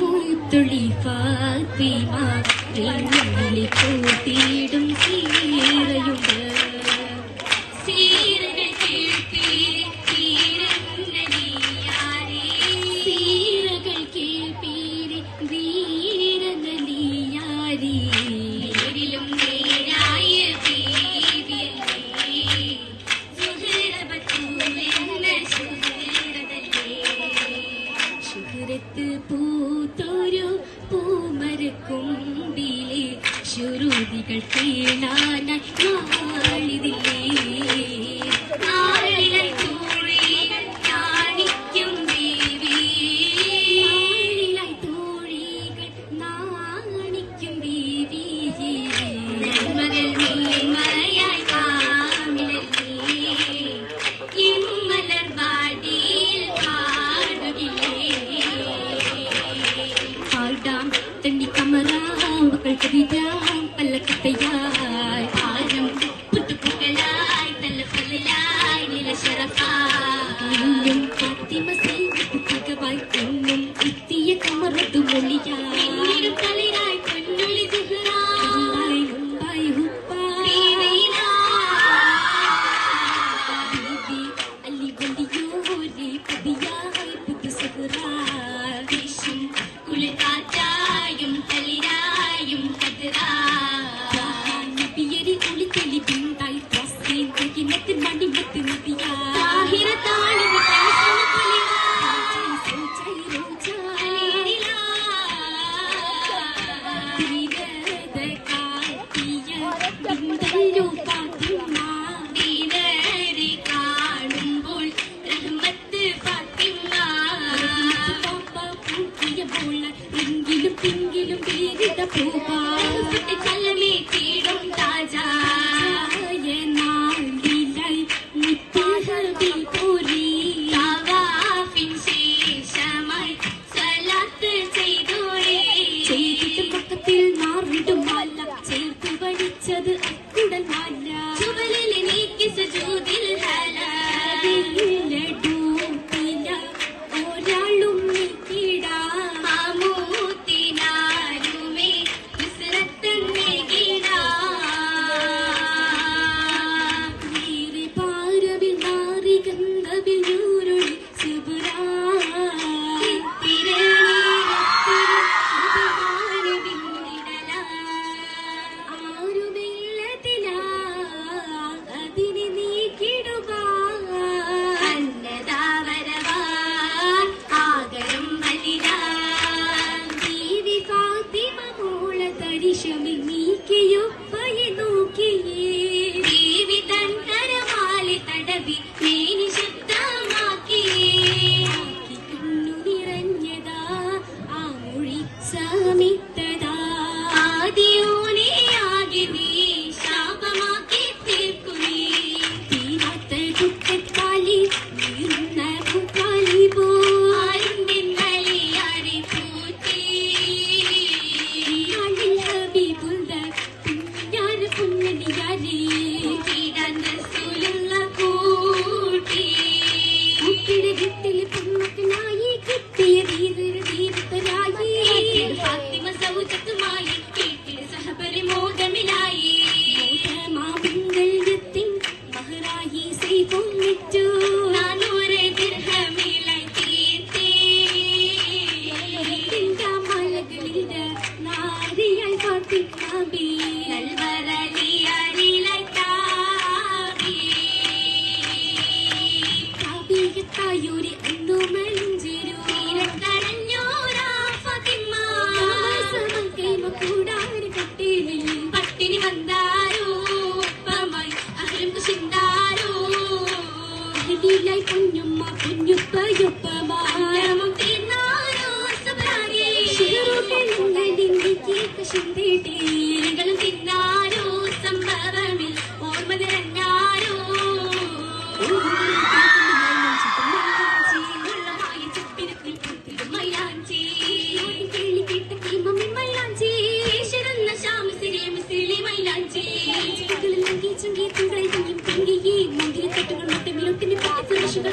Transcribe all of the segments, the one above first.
മുത്തുള്ളി ഫാത്തിമ കൂട്ടി തീരത്ത് പൂത്തൊരു പൂമരക്കുമ്പിലെ ശുരുതികൾ തീണാനായി വാളിതില്ലേ Kabida ang ಕಿಡಿಗಿಟ್ಟಿಲಿ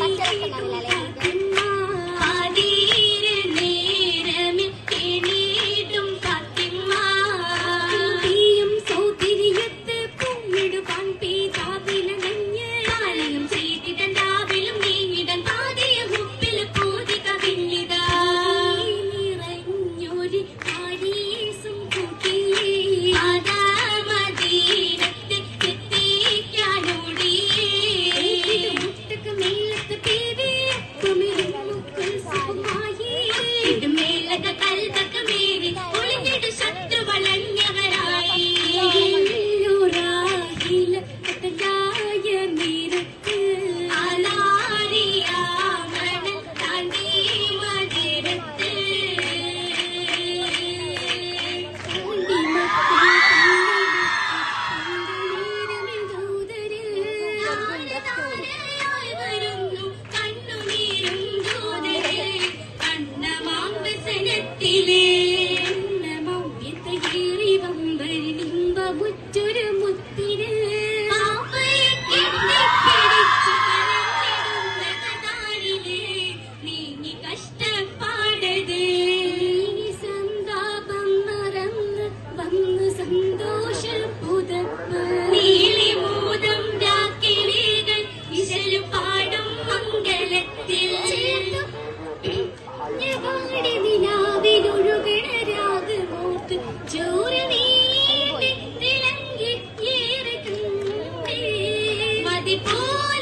பச்சை கண்ணாடியில் ಶ್ರೀ ಪೂರ